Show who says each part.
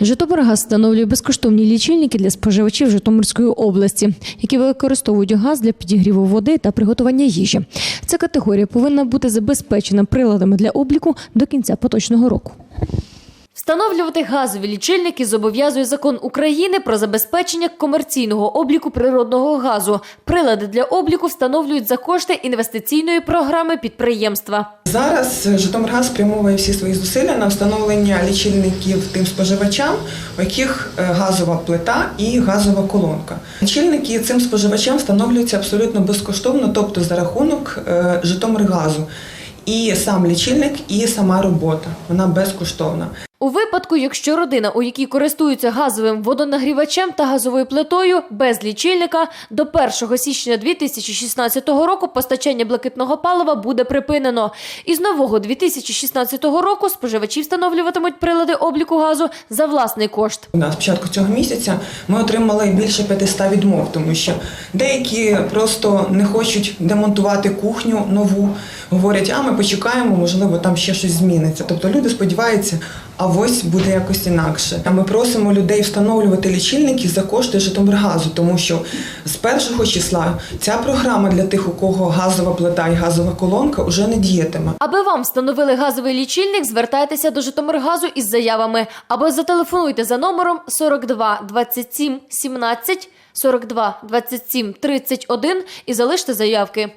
Speaker 1: Житомиргаз встановлює безкоштовні лічильники для споживачів Житомирської області, які використовують газ для підігріву води та приготування їжі. Ця категорія повинна бути забезпечена приладами для обліку до кінця поточного року. Встановлювати газові лічильники зобов'язує закон України про забезпечення комерційного обліку природного газу. Прилади для обліку встановлюють за кошти інвестиційної програми підприємства.
Speaker 2: Зараз Житомиргаз спрямовує всі свої зусилля на встановлення лічильників тим споживачам, у яких е, газова плита і газова колонка. Лічильники цим споживачам встановлюються абсолютно безкоштовно, тобто за рахунок е, Житомиргазу. І сам лічильник, і сама робота вона безкоштовна.
Speaker 1: У випадку, якщо родина, у якій користуються газовим водонагрівачем та газовою плитою без лічильника, до 1 січня 2016 року постачання блакитного палива буде припинено. Із нового 2016 року споживачі встановлюватимуть прилади обліку газу за власний кошт.
Speaker 2: На початку цього місяця ми отримали більше 500 відмов, тому що деякі просто не хочуть демонтувати кухню нову. Говорять, а ми почекаємо, можливо, там ще щось зміниться. Тобто люди сподіваються, а ось буде якось інакше. А ми просимо людей встановлювати лічильники за кошти Житомиргазу, тому що з першого числа ця програма для тих, у кого газова плита і газова колонка, вже не діятиме.
Speaker 1: Аби вам встановили газовий лічильник, звертайтеся до Житомиргазу із заявами або зателефонуйте за номером 42 27 17 42 27 31 і залиште заявки.